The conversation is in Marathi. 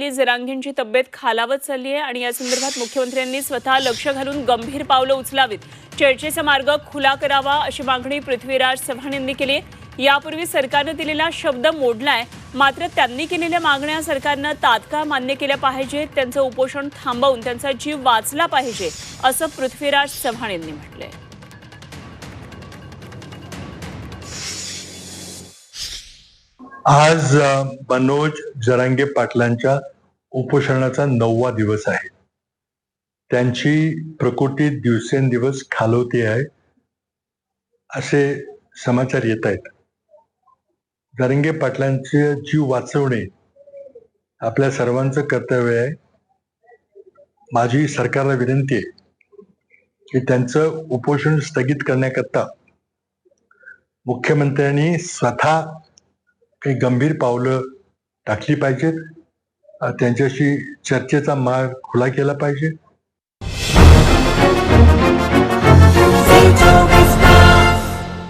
पाटलांतली जरांगींची तब्येत खालावत चालली आहे आणि या संदर्भात मुख्यमंत्र्यांनी स्वतः लक्ष घालून गंभीर पावलं उचलावीत. चर्चेचा मार्ग खुला करावा अशी मागणी पृथ्वीराज चव्हाण यांनी केली आहे. यापूर्वी सरकारनं दिलेला शब्द मोडलाय. मात्र त्यांनी केलेल्या मागण्या सरकारनं तात्काळ मान्य केल्या पाहिजेत. त्यांचं उपोषण थांबवून त्यांचा जीव वाचला पाहिजे असं पृथ्वीराज चव्हाण यांनी म्हटलंय. आज मनोज जरांगे पाटलांच्या उपोषणाचा नववा दिवस आहे. त्यांची प्रकृती दिवसेंदिवस खालवते आहे असे समाचार येत आहेत. जरंगे पाटलांचे जीव वाचवणे आपल्या सर्वांचं कर्तव्य आहे. माझी सरकारला विनंती आहे की त्यांचं उपोषण स्थगित करण्याकरता मुख्यमंत्र्यांनी स्वतः काही गंभीर पावलं टाकली पाहिजेत. त्यांच्याशी चर्चेचा मार्ग खुला केला पाहिजे.